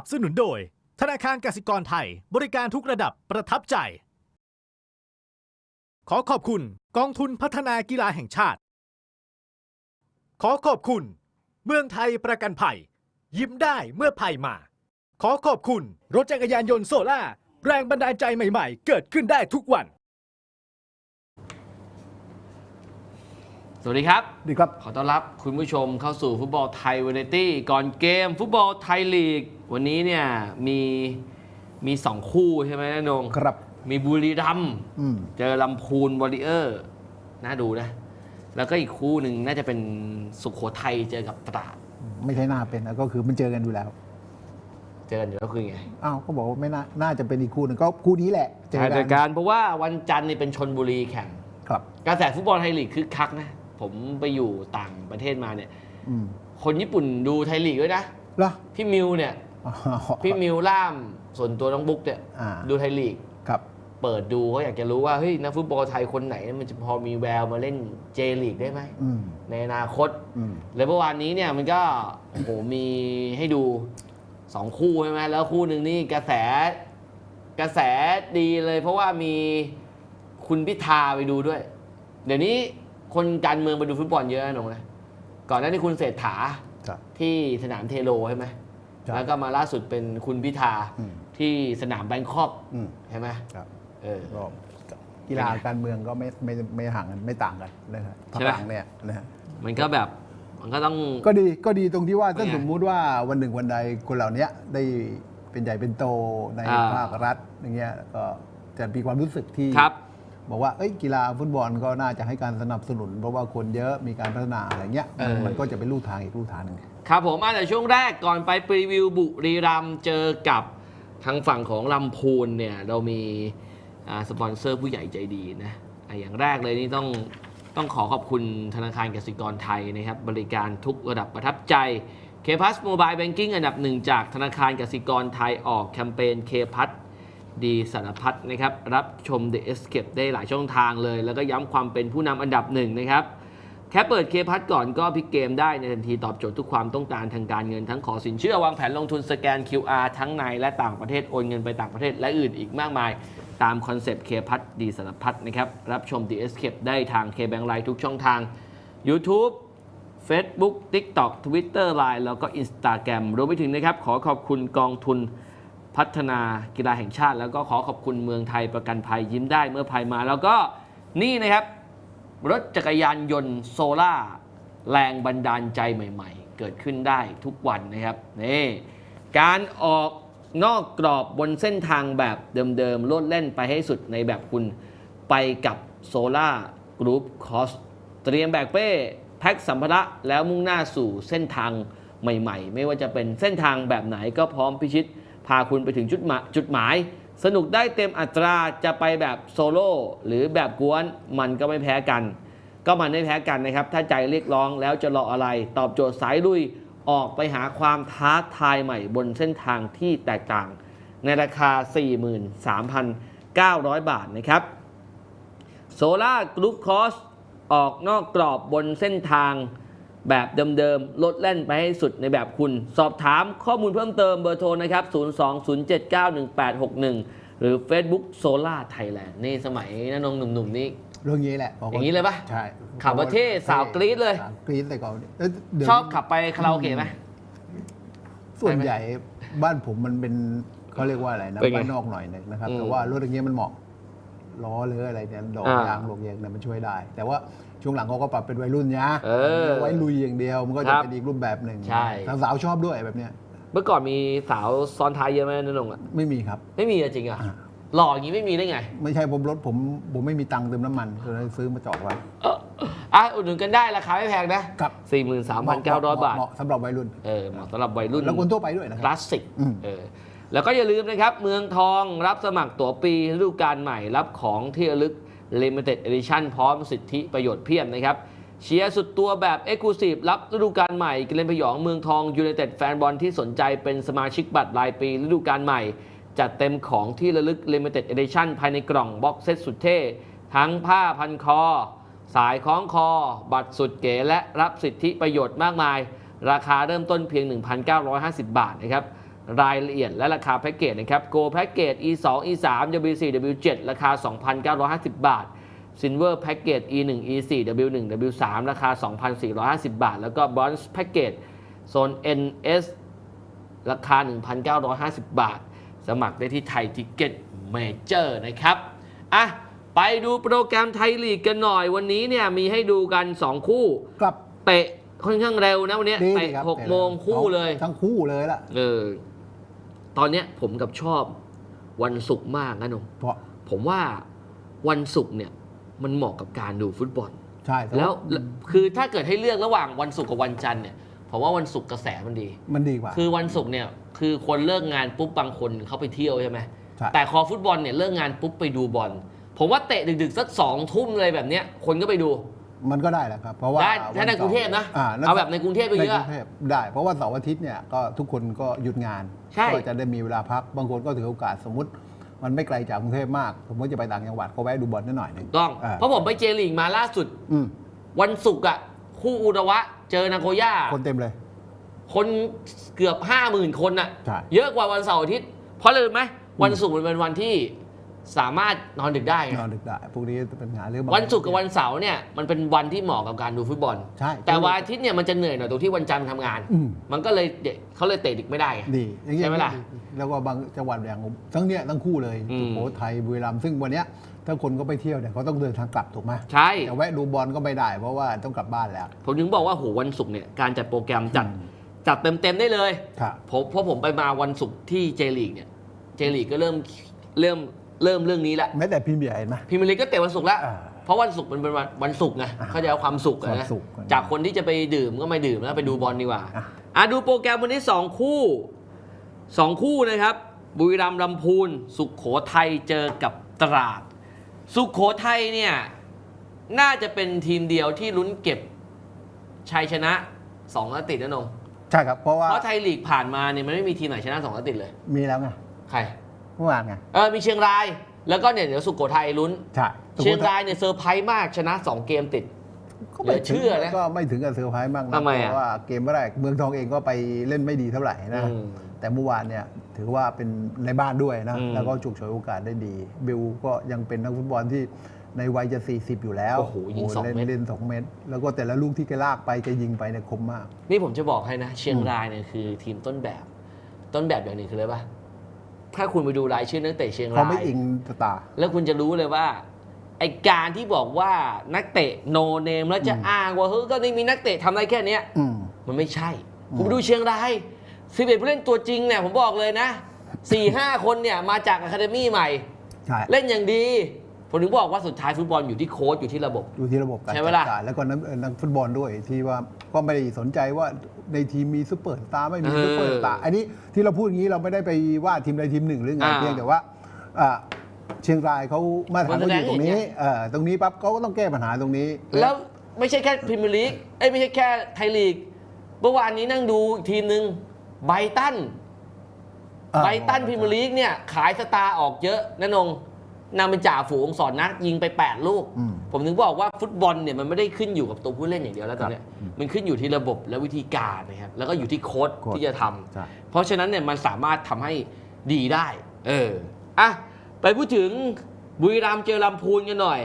นับสนุนโดย ธนาคารกสิกรไทย บริการทุกระดับประทับใจ ขอขอบคุณกองทุนพัฒนากีฬาแห่งชาติ ขอขอบคุณ เมืองไทยประกันภัย ยิ้มได้เมื่อภัยมา ขอขอบคุณ รถจักรยานยนต์โซล่า แรงบันดาลใจใหม่ ๆ เกิดขึ้นได้ทุกวัน สวัสดีครับ ดีครับ ขอต้อนรับคุณผู้ชมเข้าสู่ฟุตบอลไทยวาไรตี้ก่อนเกมฟุตบอลไทยลีก วันนี้เนี่ยมีมีสองคู่ใช่ไหมนะนงครับ มีบุรีรัมย์อืมเจอลำพูนวอริเออร์น่าดูนะ แล้วก็อีกคู่หนึ่งน่าจะเป็นสุขโขทัยเจอกับตราดไม่ใช่น่าเป็นนะก็คือมันเจอกันอยู่แล้ว เจอกันอยู่แล้วคือไงอ้าวก็บอกว่าไม่น่า น่าจะเป็นอีกคู่หนึงก็คู่นี้แหละ เจอใช่กัแต่การเพราะว่าวันจันทร์นี่เป็นชนบุรีแข่ง ครับ กระแสฟุตบอลไทยลีกคึกคักนะ ผมไปอยู่ต่างประเทศมาเนี่ย อืมคนญี่ปุ่นดูไทยลีกด้วยนะ เหรอพี่มิวเนี่ย อ๋อ พี่มิวล่ามส่วนตัวน้องบุ๊กเนี่ยอ่า ดูไทยลีก ครับ เปิดดูเขาอยากจะรู้ว่าเฮ้ยนักฟุตบอลไทยคนไหนมันจะพอมีแววมาเล่นเจลีกได้ไหม อืมในอนาคต อืม แล้วเมื่อวานนี้เนี่ยมันก็ โอ้โหมีให้ดูสองคู่ใช่ไหมแล้วคู่หนึ่งนี่กระแสกระแสดีเลย เพราะว่ามีคุณพิธาไปดูด้วย เดี๋ยวนี้ คนการเมืองไปดูฟุตบอลเยอะนะหนงนะก่อนหน้านี้คุณเศรษฐาครับ ที่สนามเทโลใช่ไหมใช่แล้วก็มาล่าสุดเป็นคุณพิธาอืม ที่สนามแบงคอกอืมใช่ไหมครับเออ ก็กีฬาการเมืองก็ไม่ไม่ไม่ห่างกันไม่ต่างกันนะครับใช่ไหมพักหลังเนี่ยนะฮะ มันก็แบบมันก็ต้อง ก็ดีก็ดีตรงที่ว่าถ้าเป็นไงสมมุติว่าวันหนึ่งวันใดคนเหล่านี้ได้เป็นใหญ่เป็นโตในอ่าภาครัฐอย่างเงี้ยก็จะมีความรู้สึกที่ครับ บอกว่าเอ้ยกีฬาฟุตบอลก็น่าจะให้การสนับสนุน เพราะว่าคนเยอะมีการพัฒนาอะไรเงี้ยเออมันก็จะเป็นลู่ทางอีกลู่ทางหนึงครับผมอะแต่ช่วงแรกก่อนไปปรีวิวบุรีรัมย์เจอกับทางฝั่งของลำพูนเนี่ยเรามีอ่าสปอนเซอร์ผู้ใหญ่ใจดีนะอะอย่างแรกเลยนี่ต้องต้องขอขอบคุณธนาคารกสิกรไทยนะครับ บริการทุกระดับประทับใจ k p a s Mobile Banking อันดับหนึ่งจากธนาคารกสิกรไทยออกแคมเปญ k p a s ดีสารพัดนะครับ รับชม The Escape ได้หลายช่องทางเลย แล้วก็ย้ำความเป็นผู้นำอันดับหนึ่งนะครับ แค่เปิดเคพัทก่อนก็พลิกเกมได้ในทันทีตอบโจทย์ทุกความต้องการทางการเงินทั้งขอสินเชื่อวางแผนลงทุนสแกน QR ทั้งในและต่างประเทศโอนเงินไปต่างประเทศและอื่นอีกมากมาย ตามคอนเซปต์เคพัทดีสารพัดนะครับ รับชม The Escape ได้ทาง K-Bank Line ทุกช่องทาง YouTube Facebook TikTok Twitter Line แล้วก็ Instagram รวมไปถึงนะครับขอขอบคุณกองทุน พัฒนากีฬาแห่งชาติ แล้วก็ขอขอบคุณเมืองไทยประกันภัยยิ้มได้เมื่อภัยมา แล้วก็นี่นะครับ รถจักรยานยนต์โซล่าแรงบันดาลใจใหม่ ๆ เกิดขึ้นได้ทุกวันนะครับนี่การออกนอกกรอบบนเส้นทางแบบเดิมๆโลดเล่นไปให้สุดในแบบคุณไปกับโซล่ากรุ๊ปคอสเตรียมแบกเป้ แพ็คสัมภาระแล้วมุ่งหน้าสู่เส้นทางใหม่ ๆ ไม่ว่าจะเป็นเส้นทางแบบไหนก็พร้อมพิชิต พาคุณไปถึงจุดหมายจุดหมาย สนุกได้เต็มอัตราจะไปแบบโซโล่หรือแบบกวนมันก็ไม่แพ้กัน ก็มันไม่แพ้กันนะครับ ถ้าใจเรียกร้องแล้วจะรออะไร ตอบโจทย์สายลุยออกไปหาความท้าทายใหม่บนเส้นทางที่แตกต่าง ในราคา 43,900 บาทนะครับโซล่ากรุ๊ปคอสออกนอกกรอบบนเส้นทาง แบบเดิมๆลดแล่นไปให้สุดในแบบคุณ สอบถามข้อมูลเพิ่มเติมเบอร์โทรนะครับ 020791861 หรือ Facebook Solar Thailand นี่สมัยนนงหนุ่มๆนี่เรื่องนี้แหละบกว่อย่างนี้เลยปะใช่ขับประเทศสาวกรี๊ดเลยสาวกรี๊ดเลยก่อนเอ้ยเดี๋ยวชอบขับไปคาราโอเกะไหมส่วนไปไหมใหญ่บ้านผมมันเป็นเขาเรียกว่าอะไรนะเป็นไงบ้านนอกหน่อยหนึงนะครับอืมแต่ว่ารถอย่างเงี้ยมันเหมาะ ล้อหรืออะไรเนี่ยดอกอ่าย ยางลงยางเนี่ยมันช่วยได้ แต่ว่าช่วงหลังเขาก็ปรับเป็นวัยรุ่นนะเออไว้ลุยอย่างเดียวมันก็คจะรับเป็นอีกรูปแบบหนึ่งใช่ สาวๆชอบด้วยแบบเนี้ยเมื่อก่อนมีสาวซ้อนท้ายเยอะไหมนนงอะไม่มีครับ ไม่มีอะจริงอะอ่า หล่ออย่างนี้ไม่มีได้ไง ไม่ใช่ผมรถผมผมไม่มีตังค์เติมน้ำมันเลยซื้อมาจอดไว้เอออะอุดหนุนกันได้ราคาไม่แพงนะ ครับ43,900 บาท เหมาะสำหรับวัยรุ่น เออเหมาะสำหรับวัยรุ่นแล้วคนทั่วไปด้วยนะคครับลาสสิกอืม เออ แล้วก็อย่าลืมนะครับ เมืองทองรับสมัครตั๋วปีฤดูกาลใหม่รับของที่ระลึก Limited Edition พร้อมสิทธิประโยชน์เพียบนะครับเชียร์สุดตัวแบบ e x c l u s i v e รับฤดูกาลใหม่กิเลนพยองเมืองทองยู i นเต็ดแฟนบอลที่สนใจเป็นสมาชิกบัตรรายปีฤดูกาลใหม่ จัดเต็มของที่ระลึก Limited Edition ภายในกล่องบ็อกเซตสุดเท่ ทั้งผ้าพันคอ สายคล้องคอ บัตรสุดเก๋และรับสิทธิประโยชน์มากมาย ราคาเริ่มต้นเพียง 1,950 บาทนะครับ รายละเอียดและราคาแพ็กเกจนะครับ Go แพ็กเกจ E2 E3 W4 W7 ราคา 2,950 บาท Silver แพ็กเกจ E1 E4 W1 W3 ราคา 2,450 บาท แล้วก็ Bronze แพ็กเกจโซน NS ราคา 1,950 บาท สมัครได้ที่ไทยทิกเก็ตเมเจอร์นะครับ อะ ไปดูโปรแกรมไทยลีกกันหน่อยวันนี้เนี่ยมีให้ดูกัน 2 คู่กลับเตะค่อนข้างเร็วนะวันเนี้ยดีเตะดีครับหกโมงคู่เลย ทั้งคู่เลยล่ะ เออ ตอนเนี้ยผมกับชอบวันศุกร์มากนะหนงเพราะผมว่าวันศุกร์เนี่ยมันเหมาะกับการดูฟุตบอล ใช่แล้วแล้วคือถ้าเกิดให้เลือกระหว่างวันศุกร์กับวันจันทร์เนี่ยผมว่าวันศุกร์กระแสมันดี มันดีกว่า คือวันศุกร์เนี่ยคือคนเลิกงานปุ๊บบางคนเขาไปเที่ยวใช่ไหมใช่แต่คอฟุตบอลเนี่ยเลิกงานปุ๊บไปดูบอล ผมว่าเตะดึกๆสักสองทุ่มเลยแบบเนี้ยคนก็ไปดู มันก็ได้แหละครับ เพราะว่าได้ถ้าในกรุงเทพนะอ่เอาแบบในกรุงเทพไปเยอะในกรุงเทพได้ เพราะว่าเสาร์อาทิตย์เนี่ยก็ทุกคนก็หยุดงานใช่ก็จะได้มีเวลาพักบางคนก็ถือโอกาสสมมติ มันไม่ไกลจากกรุงเทพมาก สมมติจะไปต่างจังหวัดก็แวะดูบอลนิดหน่อยหนึงถูกต้องอ่าเพราะผมไปเจลีกมาล่าสุดอืมวันศุกร์อะคู่อุระวะ เจอนาโกย่าคนเต็มเลย คนเกือบห้าหมื่นคนอะใช่เยอะกว่าวันเสาร์อาทิตย์เพราะเลยไหมวันศุกร์มันเป็นวันที่ สามารถนอนดึกได้ไงนอนดึกได้พวกนี้เป็นปัญหาเรื่องวันศุกร์กับวันเสาร์เนี่ยมันเป็นวันที่เหมาะกับการดูฟุตบอลใช่แต่วันอาทิตย์เนี่ยมันจะเหนื่อยหน่อยตรงที่วันจันทร์ทำงานอืมมันก็เลยเด็กเขาเลยเตะดึกไม่ได้ไงดีอย่างเงี้ยใช่ไหมล่ะดีแล้วก็บางจังหวัดอย่างทั้งเนี้ยทั้งคู่เลยอืมสุโขทัยบุรีรัมย์ซึ่งวันเนี้ยถ้าคนก็ไปเที่ยวเนี่ยเขาต้องเดินทางกลับถูกไหมใช่แต่แวะดูบอลก็ไม่ได้ เพราะว่าต้องกลับบ้านแล้ว ผมถึงบอกว่าโหวันศุกร์เนี่ยการจัดโปรแกรมจัดจัดเต็มๆได้เลยครับผมเพราะผมไปมาวันศุกร์ที่เจลีกเนี่ยเจลีกก็เริ่มเริ่ม เริ่มเรื่องนี้ละแม้แต่พรีเมียร์เห็นไหมพรีเมียร์ลีกก็เตะวันศุกร์แล้วอ่าเพราะวันศุกร์มันเป็นวันวันศุกร์ไงอ่าเขาจะเอาความสุขอะควานะมสุขจากคนที่จะไปดื่มก็ไม่ดื่มแล้วไปดูบอลดีกว่าอะอะดูโปรแกรมวันนี้2คู่2คู่นะครับ บุรีรัมย์ลำพูน สุขโขทัยเจอกับตราด สุขโขทัยเนี่ยน่าจะเป็นทีมเดียวที่ลุ้นเก็บชัยชนะ2นัดติดนะนงใช่ครับเพราะว่าเพราะไทยลีกผ่านมาเนี่ยมันไม่มีทีมไหนชนะ2นัดติดเลย มีแล้วไงใคร เมื่อวานไงเออมีเชียงราย แล้วก็เนี่ยเดี๋ยวสุขโขทัยลุ้น ใช่เชียงรายเนี่ยเซอร์ไพรส์มากชนะ 2 เกมติด ก็ไม่เหลือเชื่อนะก็ไม่ถึงกับเซอร์ไพรส์มากนะทำไมอะเพราะว่าเกมแรกเมืองทองเองก็ไปเล่นไม่ดีเท่าไหร่นะอืมแต่เมื่อวานเนี่ยถือว่าเป็นในบ้านด้วยนะอืมแล้วก็จุกฉวยโอกาสได้ดีบิลก็ยังเป็นนักฟุตบอลที่ในวัยจะ 40 อยู่แล้ว โอ้โห ยิงสองเล่นเม็ดเล่นสองเม็ดแล้วก็แต่ละลูกที่แกลากไปแกยิงไปเนี่ยคมมาก นี่ผมจะบอกให้นะ เชียงรายเนี่ยคือทีมต้นแบบ ต้นแบบอย่างหนึ่งคืออะไรปะ ถ้าคุณไปดูรายชื่อนักเตะเชียงเขารายไม่อิงสตาร์แล้วคุณจะรู้เลยว่าไอการที่บอกว่านักเตะโนเนมแล้วจะอืมอ้างว่าเฮ้ยก็นี่มีนักเตะทำได้แค่เนี้ยอืมมันไม่ใช่อืมคุณไปดูเชียงรายสิบเอ็ดผู้เล่นตัวจริงเนี่ยผมบอกเลยนะสี่ห้าคนเนี่ยมาจากอะคาเดมี่ใหม่ใช่เล่นอย่างดี ผมถึงบอกว่าสุดท้ายฟุตบอลอยู่ที่โค้ชอยู่ที่ระบบอยู่ที่ระบบการใช่ไหมจัดล่ะการแล้วก็นักเอ่อนักฟุตบอลด้วยที่ว่าก็ไม่ได้สนใจว่าในทีมมีซูเปอร์สตาร์ไม่มีเออซูเปอร์สตาร์อันนี้ที่เราพูดอย่างนี้เราไม่ได้ไปว่าทีมใดทีมหนึ่งหรือไงอ่าเพียงแต่ว่าอ่าเชียงรายเขามาตรฐานมันเขาแสอดงยู่ตรงอย่างเงี้นี้ยเออตรงนี้ปั๊บเขาก็ต้องแก้ปัญหาตรงนี้ แล้วไม่ใช่แค่พรีเมียร์ลีกเอ้ยไม่ใช่แค่ไทยลีกเมื่อวานนี้นั่งดูทีมหนึ่งไบรตัน อ่าไบรตันพรีเมียร์ลีกเนี่ย ขายสตาร์ออกเยอะนะนง นำเป็นจ่าฝูงสอนนักยิงไป 8 ลูก อืมผมถึงบอกว่าฟุตบอลเนี่ยมันไม่ได้ขึ้นอยู่กับตัวผู้เล่นอย่างเดียวแล้วตอนเนี้ยครับอืมมันขึ้นอยู่ที่ระบบและวิธีการนะครับแล้วก็อยู่ที่โค้ชโค้ช ที่จะทำ ใช่ เพราะฉะนั้นเนี่ยมันสามารถทำให้ดีได้ เอออะไปพูดถึงบุรีรัมย์เจอลำพูนกันหน่อย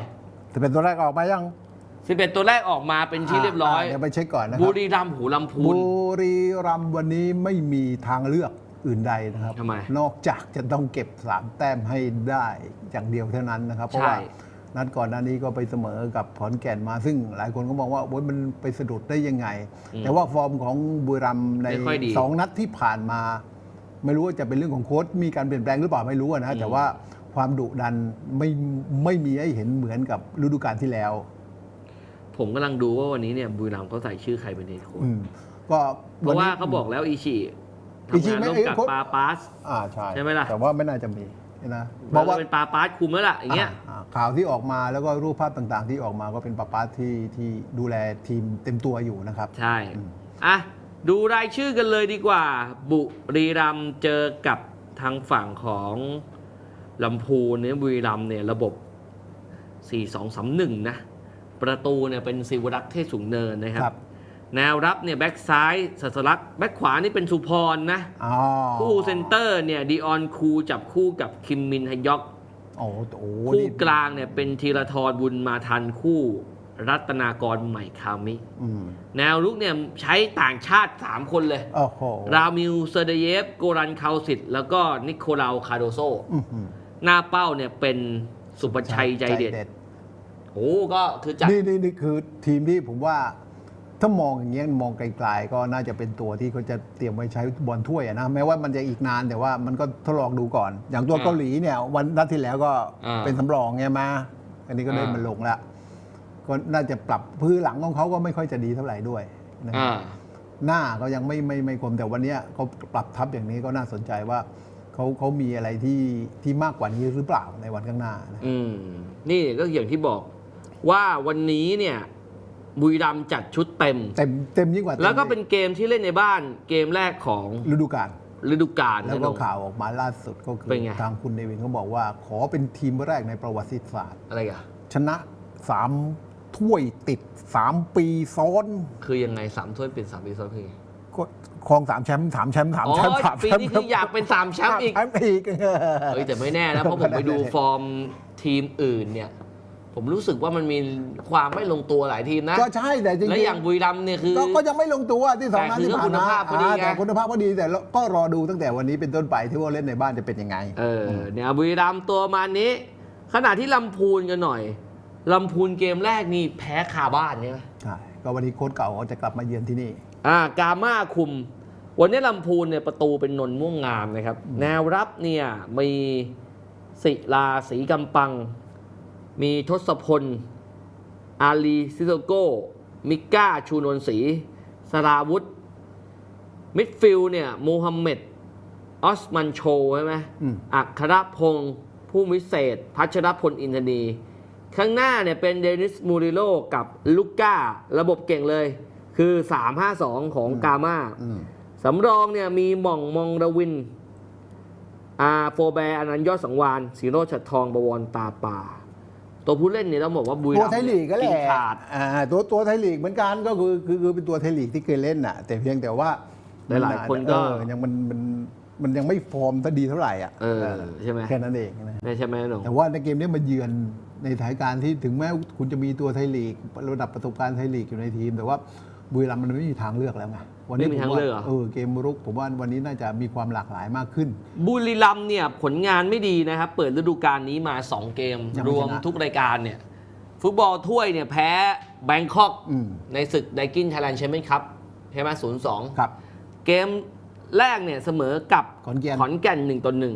จะเป็นตัวแรกออกมายัง11 ตัวแรกออกมาเป็นที่เรียบร้อยาเดี๋ยวไปเช็คก่อนนะคบุรับรีรัมย์หูลำพูนบุรีรัมย์วันนี้ไม่มีทางเลือก อื่นใดนะครับทำไมนอกจากจะต้องเก็บ3แต้มให้ได้อย่างเดียวเท่านั้นนะครับ เพราะว่าใช่นัดก่อนหน้านี้ก็ไปเสมอกับขอนแก่นมาซึ่งหลายคนก็มองว่าโอ๊ยมันไปสะดุดได้ยังไง แต่ว่าฟอร์มของบุรีรัมย์ในไม่ค่อยดีสองนัดที่ผ่านมา ไม่รู้ว่าจะเป็นเรื่องของโค้ชมีการเปลี่ยนแปลงหรือเปล่าไม่รู้อะนะแต่ว่าความดุดันไม่ไม่มีให้เห็นเหมือนกับฤดูกาลที่แล้ว ผมกำลังดูว่าวันนี้เนี่ยบุรีรัมย์เขาใส่ชื่อใครเป็นเฮดโค้ชอืมก็เพราะว่าเขาบอกแล้วอีชิอิชิ ทำงานไม่ร่วมเอ้ยกับโค้ชปาปาส อ่าใช่ใช่ไหมล่ะ แต่ว่าไม่น่าจะมีนะเพราะว่าเป็นปาปาสคุมแล้วล่ะอย่างเงี้ยอ่าข่าวที่ออกมาแล้วก็รูปภาพต่างๆ ที่ออกมาก็เป็นปาปาที่ที่ดูแลทีมเต็มตัวอยู่นะครับ ใช่อืมอะดูรายชื่อกันเลยดีกว่า บุรีรัมย์เจอกับทางฝั่งของลำพูนเนี่ยบุรีรัมย์เนี่ยระบบ 4-2-3-1 นะ ประตูเนี่ยเป็นศิวรักษ์เทศสูงเนินนะครับครับ แนวรับเนี่ยแบ็กซ้ายสัสลักษณ์แบ็กขวานี่เป็นสุพรนะอ๋อคู่เซนเตอร์เนี่ยดีออนคูจับคู่กับคิมมินฮยอกโอ้โหคู่นี่กลางเนี่ยเป็นธีรทรบุญมาทันคู่รัตนากรใหม่คามิอืมแนวลุกเนี่ยใช้ต่างชาติ 3 คนเลยโอ้โหรามิลเซเดเยฟ โกรันคาสิตแล้วก็นิโคลาคาโดโซอื้อหือหน้าเป้าเนี่ยเป็นสุประชัยใจเด็ด โอ้ ก็คือจัด นี่นี่นี่คือทีมที่ผมว่า ถ้ามองอย่างเงี้ยมองไกลๆก็น่าจะเป็นตัวที่เขาจะเตรียมไว้ใช้บอลถ้วยอะนะแม้ว่ามันจะอีกนานแต่ว่ามันก็ทดลองดูก่อน อย่างตัวอ่าเกาหลีเนี่ยวันนัดที่แล้วก็อ่าเป็นสำรองไงมา อันนี้ก็เดินอ่ามันลงแล้วก็น่าจะปรับพื้นหลังของเขาก็ไม่ค่อยจะดีเท่าไหร่ด้วยนะอ่า หน้าก็ยังไม่ไม่ไม่คมแต่วันเนี้ยเขาปรับทับอย่างนี้ก็น่าสนใจว่าเขาเขามีอะไรที่ที่มากกว่านี้หรือเปล่าในวันข้างหน้านะ อืมนี่ก็อย่างที่บอกว่าวันนี้เนี่ย บุรีรัมย์จัดชุดเต็ม เต็มเต็มยิ่งกว่าต็มแล้วก็เป็นเกมที่เล่นในบ้านเกมแรกของฤดูกาลฤดูกาลแล้วนะก็น้องข่าวออกมาล่าสุดก็คือเป็นไง ทางคุณเนวินเขาบอกว่า ขอเป็นทีมแรกในประวัติศาสตร์ อะไรอะ ชนะสามถ้วยติดสามปีซ้อนคือยังไงสามถ้วยเป็นสามปีซ้อนคือไงก็ครองสามแชมป์สามแชมป์สามอ๋อแชมป์สามปีแชมป์นี้คืออยากเป็นสามแชมป์อีกสามแชมป์อีก เฮ้ยแต่ไม่แน่นะ เพราะผมไปดูฟอร์มทีมอื่นเนี่ย ผมรู้สึกว่ามันมีความไม่ลงตัวหลายทีมนะก็ใช่แต่จริงๆและอย่างบุรีรัมย์เนี่ยคือ ก็ก็ยังไม่ลงตัวที่สองนัดแต่คือที่ผ่านคุณมาภาพพอดีไง แต่คุณภาพพอดีแต่ก็รอดูตั้งแต่วันนี้เป็นต้นไปที่ว่าเล่นในบ้านจะเป็นยังไง เออเนี่ยบุรีรัมย์ตัวมานี้ ขณะที่ลำพูนกันหน่อยลำพูนเกมแรกนี่แพ้คาบ้านใช่ไหมใช่ก็วันนี้โค้ชเก่าเขาจะกลับมาเยือนที่นี่ อ่ากาม่าคุม วันนี้ลำพูนเนี่ยประตูเป็นนนท์ม่วงงามนะครับ แนวรับเนี่ยมีศิลาสีกำปัง มีทศพล อาลีซิโซโกมิก้า ชูนนศรีสราวุธ มิดฟิลด์เนี่ยโมฮัมเหม็ด ออสมันโชใช่ไหมอืมอัครพงศ์ผู้วิเศษ พัชรพลอินทนี ข้างหน้าเนี่ยเป็นเดนิสมูริโลกับลูก้า ระบบเก่งเลย คือ 3-5-2 ของกาม่าอืมสำรองเนี่ยมีหม่องมองระวินอาโฟแบร์อนันต์ยอดสังวานสีโรจน์ฉัดทองบวรตาปา ตัวผู้เล่นเนี่ยต้องบอกว่าบุรีตัวรัมย์ไทยลีกก็แหกิละนขาดอ่าตัวตัวไทยลีกเหมือนกันก็คือคือคือเป็นตัวไทยลีกที่เคยเล่นน่ะ แต่เพียงแต่ว่าหลายๆคนก็เออยังมันมันมันยังไม่ฟอร์มถ้าดีเท่าไหร่อะเออใช่ไหมแค่นั้นเองนะไม่ใช่ไหมหนุ่มแต่ว่าในเกมนี้มาเยือนในสถานการณ์ที่ถึงแม้คุณจะมีตัวไทยลีก ระดับประสบการณ์ไทยลีกอยู่ในทีม แต่ว่า บุรีรัมย์มันไม่มีทางเลือกแล้วไงวันี้ไม่มีผทางว่าเลือกเหรอ เออเกมรุกผมว่าวันนี้น่าจะมีความหลากหลายมากขึ้น บุรีรัมย์เนี่ยผลงานไม่ดีนะครับ เปิดฤดูกาลนี้มา 2 เกม ยังไม่รวมชนะทุกรายการเนี่ย ฟุตบอลถ้วยเนี่ยแพ้แบงคอกอืม ในศึกไดกินไทยแลนด์แชมเปี้ยนคัพใช่ไหมศูนย์สอง ครับ เกมแรกเนี่ยเสมอกับขอนแก่น ขอนแก่นหนึ่งต่อหนึ่ง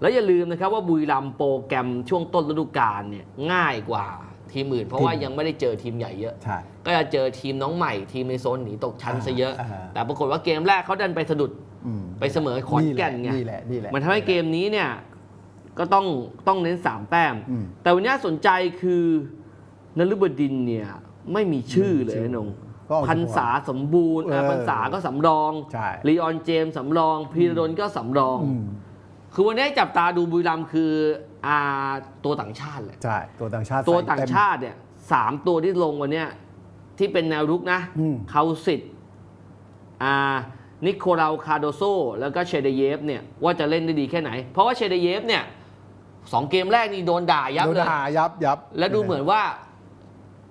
แล้วอย่าลืมนะครับว่าบุรีรัมย์โปรแกรมช่วงต้นฤดูกาลเนี่ยง่ายกว่า ทีมอื่นเพราะว่ายังไม่ได้เจอทีมใหญ่เยอะ ใช่ ก็จะเจอทีมน้องใหม่ทีมในโซนหนีตกชั้นซะเยอะ อ่าแต่ปรากฏว่าเกมแรกเขาดันไปสะดุดอืมไปเสมอขอนแก่นไง นี่แหละนี่แหละ มันทำให้เกมนี้เนี่ยก็ต้องต้องเน้นสามแต้ม อืม แต่วันนี้น่าสนใจคือนฤบดินเนี่ยไม่มีชื่อเลยนะนงก็เอาพันษาสมบูรณ์อะเออพันษาก็สำรองใช่ ลีออนเจมส์สำรองพีรดลก็สำรอง อืม คือวันนี้จับตาดูบุรีรัมย์คือ อาตัวต่างชาติแหละใช่ตัวต่างชาติตัวใส่ต่างเมชาติเนี่ยสามตัวที่ลงวันเนี้ยที่เป็นแนวรุกนะอืมเขาสิทธิ์อ่านิโคลาคาโดโซ แล้วก็เชเดเยฟเนี่ยว่าจะเล่นได้ดีแค่ไหน เพราะว่าเชเดเยฟเนี่ยสองเกมแรกนี่โดนด่ายับโดนเลยด่ายับยับและดูเหมือนว่า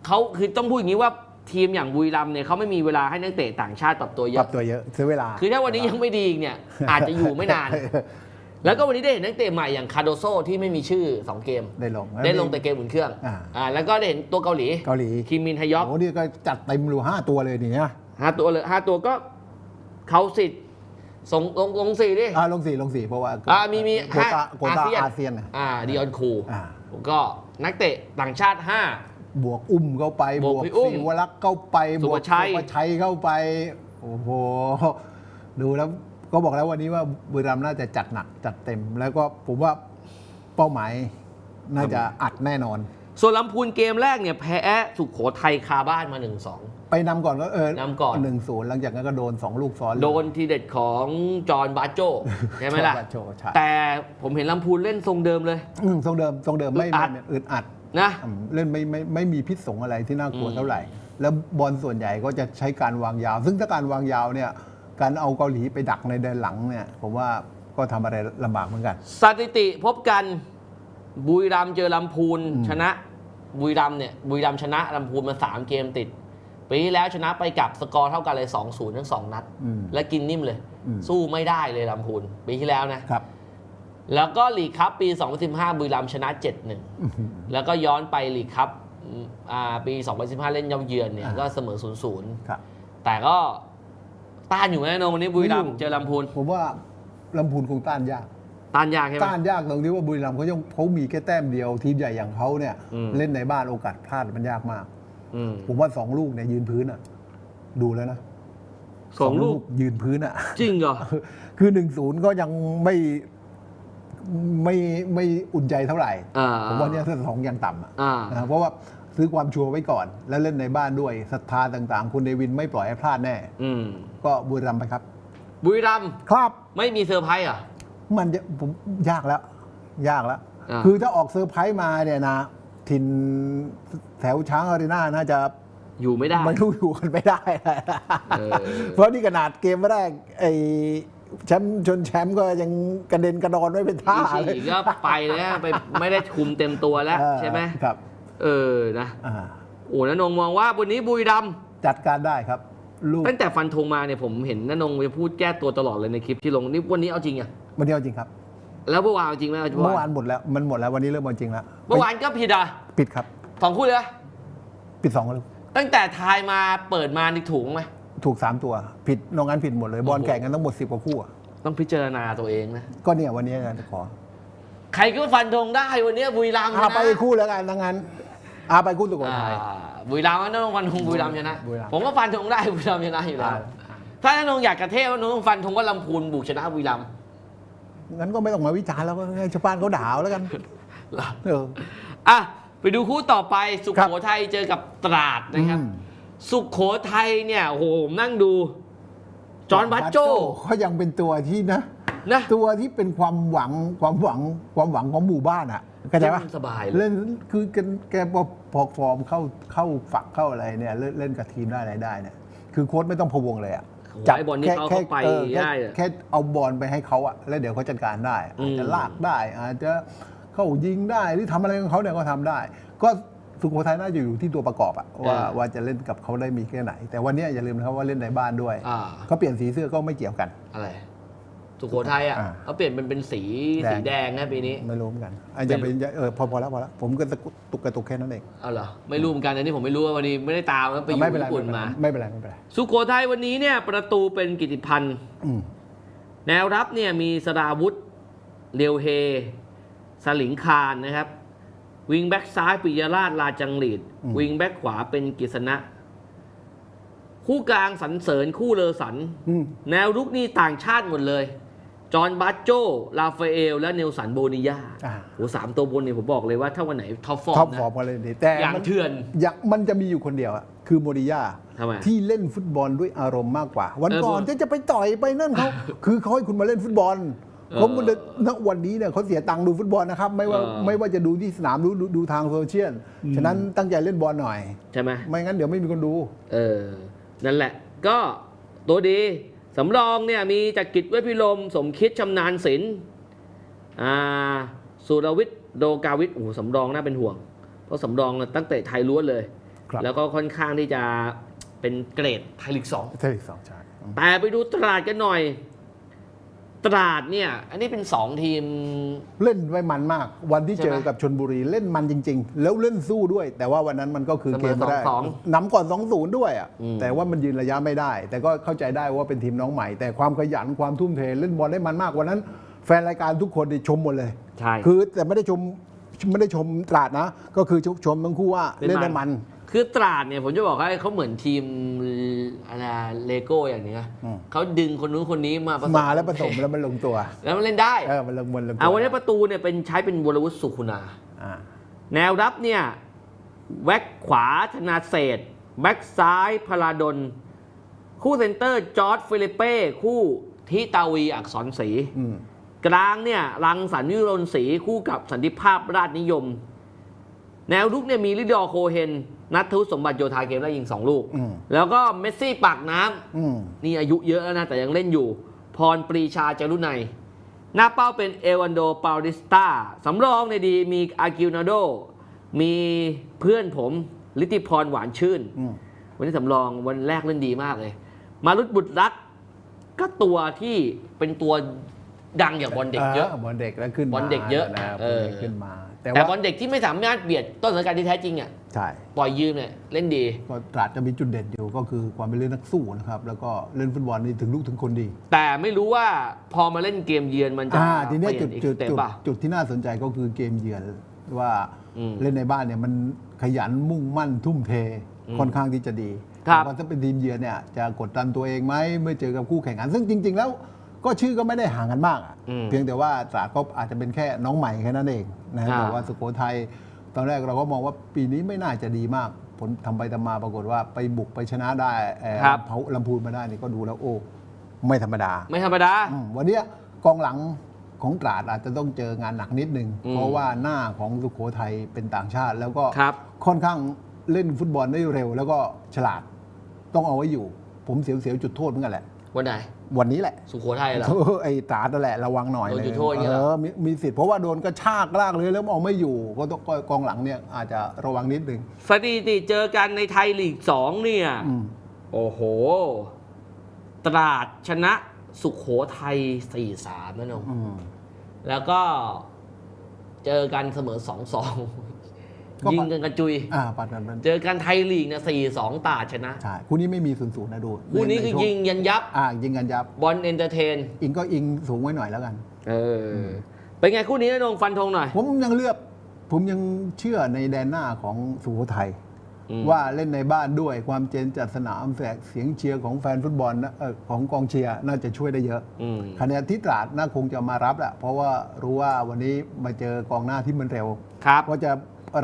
เขาคือต้องพูดอย่างนี้ว่าทีมอย่างบุรีรัมย์เนี่ยเขาไม่มีเวลาให้นักเตะต่างชาติปรับตัวเยปรัอะบตัวเยอะซื้อเวลา คือถ้าวันนี้ยังไม่ดีอีกเนี่ยอาจจะอยู่ไม่นาน แล้วก็วันนี้ได้เห็นนักเตะใหม่อย่างคาโดโซที่ไม่มีชื่อสองเกม ได้ลงได้ลงแต่เกมอุ่นเครื่องอ่า อ่าแล้วก็ได้เห็นตัวเกาหลีเกาหลีคิมมินฮยอกโอ้นี่ก็จัดเต็มรูห้าตัวเลยนี่นะห้าตัวเลยห้าตัวก็เขาสิทธิ์ส่งลงลงสี่ดิ อ่าลงสี่ลงสี่เพราะว่าอ่ามีมีโควต้าโควต้าอาเซียนน่ะ อ่าดิออนคูอ่า ก็นักเตะต่างชาติ5บวกอุ้มเข้าไปบบววกกพี่อุ้มศิวรักษ์เข้าไปสุบวภกชัย สุภชัยเข้าไป โอ้โห ดูแล้ว ก็บอกแล้ววันนี้ว่าบุรีรัมย์น่าจะจัดหนักจัดเต็ม แล้วก็ผมว่าเป้าหมายน่าจะอัดแน่นอน ส่วนลำพูนเกมแรกเนี่ยแพ้สุขโขทัยคาบ้านมา 1-2 ไปนำก่อนก็เออนำก่อนหนึ่งศูนย์หลังจากนั้นก็โดนสองลูกซ้อนเลยโดนทีเด็ดของจอห์นบาโจใช่ไหมล่ะโชว์โชว์ใช่แต่ผมเห็นลำพูนเล่นทรงเดิมเลยอืมทรงเดิมทรงเดิมไม่อึดอัดไม่อึดอัดนะอืมเล่นไม่ไม่ไม่มีพิษสงอะไรที่น่ากลัวอืมเท่าไหร่ แล้วบอลส่วนใหญ่ก็จะใช้การวางยาว ซึ่งถ้าการวางยาวเนี่ย การเอาเกาหลีไปดักในแดนหลังเนี่ยผมว่าก็ทำอะไรลำบากเหมือนกัน สถิติพบกันบุรีรัมย์เจอลำพูนชนะบุรีรัมย์เนี่ยบุรีรัมย์ชนะลำพูนมา3เกมติดปีที่แล้วชนะไปกลับสกอร์เท่ากันเลย 2-0 ทั้ง 2 นัด อืมและกินนิ่มเลย อืม สู้ไม่ได้เลยลำพูนปีที่แล้วนะ ครับ แล้วก็ลีกคัพปี 2015 บุรีรัมย์ชนะ 7-1 แล้วก็ย้อนไปลีกคัพอืมอ่าปี 2015 เล่นเย้าเยือนเนี่ยอ่า ก็เสมอ 0-0 ครับ แต่ก็ ต้านอยู่แน่นอนวันนี้บุรีรัมย์ไม่อยู่เจอลำพูนผมว่าลำพูนคงต้านยากต้านยากใช่ไหมต้านยากตรงที่ว่าบุรีรัมย์เขายังเขามีแค่แต้มเดียวทีมใหญ่อย่างเขาเนี่ยอืมเล่นในบ้านโอกาสพลาดมันยากมากอืมผมว่าสองลูกเนี่ยยืนพื้นอะ ดูแล้วนะสองลูกยืนพื้นอะ จริงเหรอ คือหนึ่งศูนย์ก็ยังไม่ไม่ไม่อุ่นใจเท่าไหร่อ่าผมว่าเนี่ยถ้าสองยังต่ำอะอ่านะเพราะว่า ซื้อความชัวร์ไว้ก่อน แล้วเล่นในบ้านด้วยศรัทธาต่างๆ คุณเดวินไม่ปล่อยให้พลาดแน่ อืมก็บุรีรัมย์ไปครับ บุรีรัมย์ครับ ไม่มีเซอร์ไพรส์เหรอะ มันจะผมยากแล้ว ยากแล้ว อ่า คือถ้าออกเซอร์ไพรส์มาเนี่ยนะถิ่นแถวช้างอารีนาน่าจะอยู่ไม่ได้ไม่รู้อยู่กันไม่ได้เออ เพราะนี่ขนาดเกมแรกไอ้แชมป์ชนแชมป์ก็ยังกระเด็นกระดอนไม่เป็นท่าอีเลยสี่ก็ไปแล้วไปไม่ได้คุมเต็มตัวแล้วเออใช่ไหมครับ เออนะอ่าโอ้นนงมองว่าวันนี้บุรีรัมย์จัดการได้ครับ ลูกตั้งแต่ฟันธงมาเนี่ยผมเห็นนนงจะพูดแก้ตัวตลอดเลยในคลิปที่ลงนี่วันนี้เอาจริงอะวันนี้เอาจริงครับแล้วเมื่อวานเอาจริงไหมเมื่อวานหมดแล้วมันหมดแล้ววันนี้เริ่มเอาจริงแล้วเมื่อวานก็ผิดอะปิดครับ สองคู่เลยนะปิดสองลูกตั้งแต่ทายมาเปิดมานี่ถูกไหม ถูกสามตัว ผิดนอกนั้นผิดหมดเลยบอลโอ้โห แข่งกันทั้งหมดสิบกว่าคู่อะต้องพิจารณาตัวเองนะ ก็เนี่ยวันนี้จะขอใครก็ฟันธงได้วันนี้บุรีรัมย์ชอานะไปคู่แล้วกันทั้งนั้น อาไปคู่สุโขอ่าทัยบุรีรัมย์นั่นต้องฟันธงบุรีรัมย์ชนะ บุรีรัมย์ ผมก็ฟันธงได้บุรีรัมย์ชนะอยู่แล้ว ถ้าน้องอยากกระเทว่านองต้องฟันธงว่าลำพูนบุกชนะบุรีรัมย์งั้นก็ไม่ต้องมาวิจารณ์แล้วก็ให้ชาวบ้านเขาด่าเอาแล้วกันเออ อะไปดูคู่ต่อไปสุขครับโขทัยเจอกับตราดนะครับ อืม สุขโขทัยเนี่ยโอ้โหผมนั่งดู จอห์นบัตโจเขายังเป็นตัวที่นะ นะ ตัวที่เป็นความหวังความหวังความหวังของหมู่บ้านอะ เข้าใจปะเล่นสบายเลยเล่นคือแกแกพอพอฟอร์มเข้าเข้าฝักเข้าอะไรเนี่ยเล่นเล่นกับทีมได้อะไรได้เนี่ยคือโค้ชไม่ต้องพะวงเลยอะโอ้โหไอ้บอลนี่เขาเข้าไปออแค่ได้อะแค่เอาบอลไปให้เขาอะแล้วเดี๋ยวเขาจัดการได้อือาจมจะลากได้อาจจะเข้ายิงได้หรือทำอะไรของเขาเนี่ยก็ทำได้ ก็สุโขทัยน่าจะอยู่ที่ตัวประกอบอะว่าว่าจะเล่นกับเขาได้มีแค่ไหน แต่วันเนี้ยอย่าลืมนะครับว่าเล่นในบ้านด้วยอ่าเขาเปลี่ยนสีเสื้อก็ไม่เกี่ยวกันอะไร สุโขทัยอะอ่าเขาเปลี่ยนเป็นเป็นสีแดงสีแดงนะปีนี้ ไม่รู้เหมือนกันอาจจะเป็นเออพอพอแล้วพอแล้วผมก็ตะกุตุกกระตุกแค่นั้นเองเอาเหรอไม่รู้เหมือนกันอันนี้ผมไม่รู้ว่าวันนี้ไม่ได้ตามนะไปอยู่ไม่เป็นไรญี่ปุ่นมาไม่เป็นไรไม่เป็นไรสุโขทัยวันนี้เนี่ยประตูเป็นกิติพันธ์อืมแนวรับเนี่ยมีสราวุธเรียวเฮสลิงคารนะครับ วิงแบ็กซ้ายปิยราชลาจังหลีด วิงแบ็กขวาเป็นกิษณะคู่กลางสันเสริญคู่เลอสันอืมแนวรุกนี่ต่างชาติหมดเลย จอห์นบัตโจลาฟาเอล และเนลสันโบนิยาอ่าโอ้สามตัวบนนี่ผมบอกเลยว่าถ้าวันไหนท็อปฟอร์ท็อปมฟอร์มนะกันเลยดีแต่อย่างมันเถื่อนอย่างมันจะมีอยู่คนเดียวอะคือโมริยาทำไมที่เล่นฟุตบอลด้วยอารมณ์มากกว่า วันเออก่อนผมจะจะไปต่อยไปนั่นเขาคือเขาให้คุณมาเล่นฟุตบอลเออผมณวันนี้เนี่ยเขาเสียตังค์ดูฟุตบอลนะครับ ไม่ว่าเออไม่ว่าจะดูที่สนามดูดูดูทางโซเชียลฉะนั้นตั้งใจเล่นบอลหน่อยใช่ไหมไม่งั้นเดี๋ยวไม่มีคนดู เออนั่นแหละ ก็ตัวดี สำรองเนี่ยมีจักริดเวชพิลม สมคิดชำนาญศิลป์อ่าสุรวิทย์โดกาวิทย์โอ้โหสำรองน่าเป็นห่วง เพราะสำรองเนี่ยตั้งแต่ไทยล้วนเลยครับแล้วก็ค่อนข้างที่จะเป็นเกรดไทยลีกสองใช่สองชายแต่ไปดูตราดกันหน่อย ตราดเนี่ย อันนี้เป็นสองทีม เล่นไว้มันมาก วันที่ใช่เจไหมอกับชนบุรีเล่นมันจริง ๆ แล้วเล่นสู้ด้วย แต่ว่าวันนั้นมันก็คือเสมอเกมไม่ได้สองนำก่อน 2-0 ด้วยอะอืม แต่ว่ามันยืนระยะไม่ได้ แต่ก็เข้าใจได้ว่าเป็นทีมน้องใหม่ แต่ความขยันความทุ่มเทเล่นบอลได้มันมากวันนั้น แฟนรายการทุกคนได้ชมหมดเลย ใช่ คือแต่ไม่ได้ชมไม่ได้ชมตราดนะ ก็คือชมทั้งคู่ว่าเล่นมันเล่นได้มัน คือตราดเนี่ยผมจะบอกให้เขาเหมือนทีมอะไรเลโก้อย่างเนี้ยอืม เขาดึงคนนู้นคนนี้มาผสมาแล้วผสมแล้วมันลงตัว แล้วมันเล่นได้เออมันลงมันลงตัวเอาวันนี้ประตูเนี่ยเป็นใช้เป็นวรวุฒิสุขุนา อ่าแนวรับเนี่ยแว็กขวาธนาเศษแบ็กซ้ายพลาดล คู่เซนเตอร์จอร์ดฟิลิเป้ คู่ทิตาวีอักษรศรี อืม กลางเนี่ยรังสรรค์วิรนศรีคู่กับสันติภาพราชนิยม แนวรุกเนี่ยมีลิดอร์โคเฮน นัททุสมบัติโยธาเกมแล้วยิง 2 ลูก อืมแล้วก็เมสซี่ปากน้ำอืมนี่อายุเยอะแล้วนะ แต่ยังเล่นอยู่ พรปรีชาจารุไนยหน้าเป้าเป็นเอวันโดปาริสตาสำรองในดีมีอากิวนาโด มีเพื่อนผมลิติพรหวานชื่น อืมวันนี้สำรองวันแรกเล่นดีมากเลย มารุตบุตรรัก ก็ตัวที่เป็นตัวดังอย่างบอลเด็กเยอะ บอลเด็กแล้วขึ้นมาบอลเด็กเยอะนะครับเออบอลเด็กขึ้นมา แต่แต่ว่าบอลเด็กที่ไม่สามารถเบียดต้นสังกัดที่แท้จริงอะใช่ปล่อยยืมเนี่ยเล่นดีก็ตราดจะมีจุดเด่นอยู่ก็คือความเป็นเล่นนักสู้นะครับ แล้วก็เล่นฟุตบอลนี่ถึงลูกถึงคนดี แต่ไม่รู้ว่าพอมาเล่นเกมเยือนมันจะอ่าทีเนี้ยเปลี่จุยดนอีกจุดสเต็ปจุดป่ะจุดที่น่าสนใจก็คือเกมเยือนว่าอืมเล่นในบ้านเนี่ยมันขยันมุ่งมั่นทุ่มเทอืมค่อนข้างที่จะดีครับแต่ว่าถ้าเป็นทีมเยือนเนี่ยจะกดดันตัวเองไหมเมื่อเจอกับคู่แข่งขันซึ่งจริง ๆ แล้ว ก็ชื่อก็ไม่ได้ห่างกันมากอะอืมเพียงแต่ว่าตราดก็อาจจะเป็นแค่น้องใหม่แค่นั้นเองนะอ่าแต่ว่าสุโขทัยตอนแรกเราก็มองว่าปีนี้ไม่น่าจะดีมากผลทำไปทำมาปรากฏว่าไปบุกไปชนะได้เอ่อครับเผาลำพูนมาได้นี่ก็ดูแล้วโอ้ไม่ธรรมดา ไม่ธรรมดาอืมวันเนี้ยกองหลังของตราดอาจจะต้องเจองานหนักนิดนึงอืมเพราะว่าหน้าของสุโขทัยเป็นต่างชาติ แล้วก็ครับค่อนข้างเล่นฟุตบอลได้เร็ว แล้วก็ฉลาดต้องเอาไว้อยู่ ผมเสียวๆจุดโทษเหมือนกันแหละ วันไหน วันนี้แหละ สุโขทัยเหรอไอ้ตราดนั่นแหละระวังหน่อยโดนเลยจุดโทษอย่างเงี้ยเอเหรออมีมีสิทธิ์เพราะว่าโดนกระชากลากเลยแล้วเอาไม่อยู่ก็ต้องก็กองหลังเนี่ยอาจจะระวังนิดนึงสถิติเจอกันในไทยลีก2เนี่ยอืมโอ้โห ตราดชนะสุขโขทัย4-3นะนงอืมแล้วก็เจอกันเสมอ2-2ก็ยิง ปัดกันกระจุย อ่าปัดกันมันเจอกันไทยลีกเนี่ย4-2ตราดชนะใช่คู่นี้ไม่มีศูนย์ศูนย์นะดูคู่นี้คือใช่วยิงยันยับอ่ายิงกันยับบอลเอนเตอร์เทน อิงก็อิงสูงไว้หน่อยแล้วกัน เออ เป็นไงคู่นี้นะนงฟันธงหน่อย ผมยังเลือก ผมยังเชื่อในแดนหน้าของสุโขทัยอืมว่าเล่นในบ้านด้วยความเจนจัดสนามแสกเสียงเชียร์ของแฟนฟุตบอลนะเออของกองเชียร์น่าจะช่วยได้เยอะอืมคะแนนที่ตราดน่าคงจะมารับแหละเพราะว่ารู้ว่าวันนี้มาเจอกองหน้าที่มันเร็วครับว่าจะ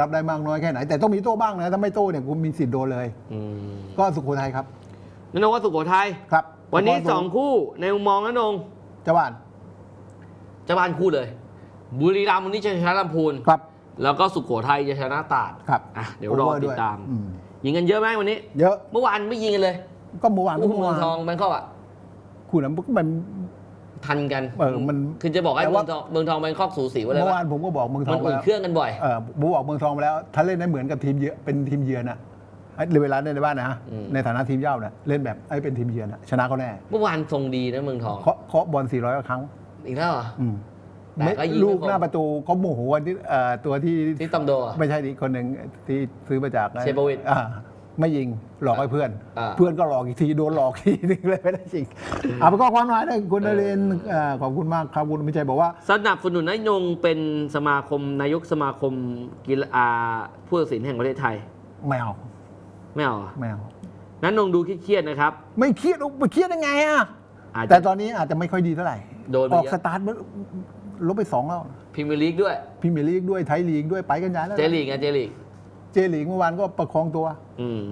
รับได้มากน้อยแค่ไหน แต่ต้องมีโต้บ้างนะ ถ้าไม่โต้เนี่ยกูมีสิทธิ์โดนเลย อืมก็สุโขทัยครับนนงว่าสุโขทัยครับวันนี้เฉพาะสองคู่ในมุมมองนะนงเจ้าบ้านเจ้าบ้านคู่เลย บุรีรัมย์วันนี้จะชนะลำพูนครับ แล้วก็สุโขทัยจะชนะตราดครับอะเดี๋ยวรอโอเวอร์ติด้ดวยตาม อืมยิงกันเยอะไหมวันนี้ เยอะเมื่อวานไม่ยิงกันเลยก็เมื่อวานคู่เมื่เมือองวานทองแบงคอกอะคู่นั้นมัน ทันกันเออมันคือจะบอกให้แต่เมืว่า องทองเมืองทองแบงคอกสูสีไว้เลยเมื่อวาว่านผมก็บอกเมืองทมัอนงไปอุ่นแล้วเครื่องกันบ่อย เออผมบอกเมืองทองไปแล้ว ถ้าเล่นได้เหมือนกับทีมเยือนเป็นทีมเยือนอะไอ้เวลาเล่นในบ้านนะฮะอืม ในฐานะทีมเย่านะเล่นแบบไอ้เป็นทีมเยือนอะชนะเขาแน่เมื่อวานทรงดีนะเมืองทองเคาะเคาะบอล400กว่าครั้ง อีกแล้วเหรอ อืมแต่ก็ยิงไม่ลูกครบหน้าประตูเขาโมโหวันที่เอ่อตัวที่ที่ตำโดอะไม่ใช่ดิคนหนึ่งที่ซื้อมาจากเชฟโบวิชอ่า ไม่ยิงหลอกให้เพื่อน อ่า เพื่อนก็หลอกอีกทีโดนหลอกอีกทีนึงเลยไม่ได้จริงอ่าประกอบความหมายนะคุณนเรนทร์อ่าขอบคุณมากครับคุณมิชัยบอกว่า สนับสนุนนายนงเป็นสมาคมนายกสมาคมกีฬาผู้ตัดสินแห่งประเทศไทยไม่เอาไม่เอาเหรอไม่เอานั้นนงดูเครียดๆนะครับ ไม่เครียดไปเครียดยังไงอะอาจจะแต่ตอนนี้อาจจะไม่ค่อยดีเท่าไหร่โดนไปออกเยอะ สตาร์ทลบไปสองแล้วพรีเมียร์ลีกด้วย พรีเมียร์ลีกด้วยไทยลีกด้วยไปกันใหญ่แล้ว เจลีกไงเจลีก เจลีกเมื่อวานก็ประคองตัวอืม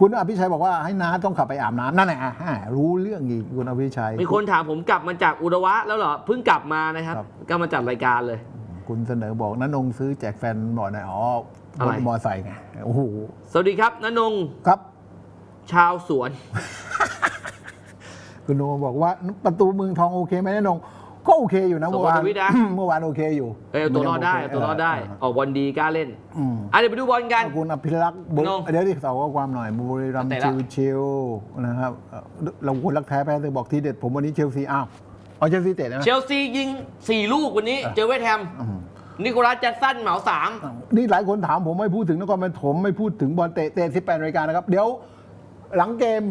คุณอภิชัยบอกว่าให้น้าต้องขับไปอาบน้ำนั่นแหละอ่ารู้เรื่องอีกคุณอภิชัย มีคนถามผมกลับมาจากอุระวะแล้วเหรอเพิ่งกลับมานะครับครับก็มาจัดรายการเลย คุณเสนอบอกนันนงซื้อแจกแฟนบ่อยหน่อยอ๋ออะไรมอไซค์ไงโอ้โหสวัสดีครับนนงครับ ชาวสวน คุณโนบอกว่าประตูเมืองทองโอเคไหมนันนง ก็โอเคอยู่นะส่งเมื่อวานบอลทวิตนะ เมื่อวานโอเคอยู่เออเอาตัวรอดได้มันยังเอาตัวรอดได้เออกบอลดีกล้าเล่นอืมอะเดี๋ยวไปดูบอลกัน ขอบคุณอภิรักษ์บุน้องเดี๋ยวที่เสาข้อความหน่อยบุรีรัมย์แต่ละ ชิวๆนะครับเอ่อเราคนรักแท้แพ้เลยบอกทีเด็ดผมวันนี้เชลซีอ้าวเอาเชลซีเตะนะ เชลซียิง 4 ลูกวันนี้ เจอเวสต์แฮมอืม นิโคลัสแจ็คสันเหมาสาม นี่หลายคนถามผมไม่พูดถึงนครปฐมไม่พูดถึงบอลเตะเตะ18นาฬิกานะครับ เดี๋ยวหลังเกม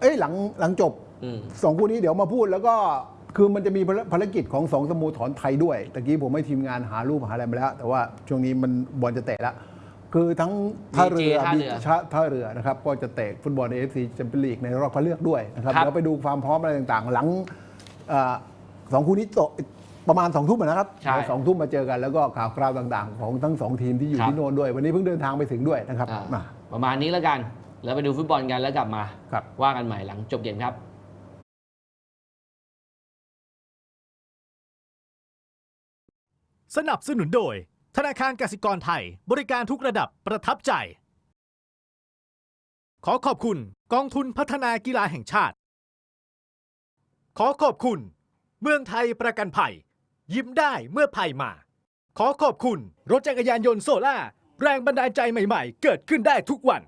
เอ้ยหลังหลังจบอืม สองคู่นี้เดี๋ยวมาพูดแล้วก็ คือมันจะมีภารภารกิจของสองสโมสรไทยด้วยตะกี้ผมให้ทีมงานหารูปหาอะไรมาแล้ว แต่ว่าช่วงนี้มันบอลจะเตะแล้วคือทั้งท่าเรือ BJ ท่าเรือชะท่าเรือนะครับก็จะเตะฟุตบอลเอฟซีแชมเปี้ยนลีกในรอบคัดเลือกด้วยนะครับครับเดี๋ยวไปดูความพร้อมอะไรต่างๆ หลังเอ่อสองคู่นี้โตะประมาณสองทุ่มนะครับใช่เดี๋ยวสองทุ่มมาเจอกัน แล้วก็ข่าวคราวต่างๆ ของทั้งสองทีมที่อยู่ครับที่โน่นด้วย วันนี้เพิ่งเดินทางไปถึงด้วยนะครับอ่ามาประมาณนี้แล้วกัน แล้วไปดูฟุตบอลกันแล้วกลับมาครับว่ากันใหม่หลังจบเกมครับ สนับสนุนโดย ธนาคารกสิกรไทย บริการทุกระดับประทับใจ ขอขอบคุณกองทุนพัฒนากีฬาแห่งชาติ ขอขอบคุณ เมืองไทยประกันภัย ยิ้มได้เมื่อภัยมา ขอขอบคุณ รถจักรยานยนต์โซล่า แรงบันดาลใจใหม่ๆ เกิดขึ้นได้ทุกวัน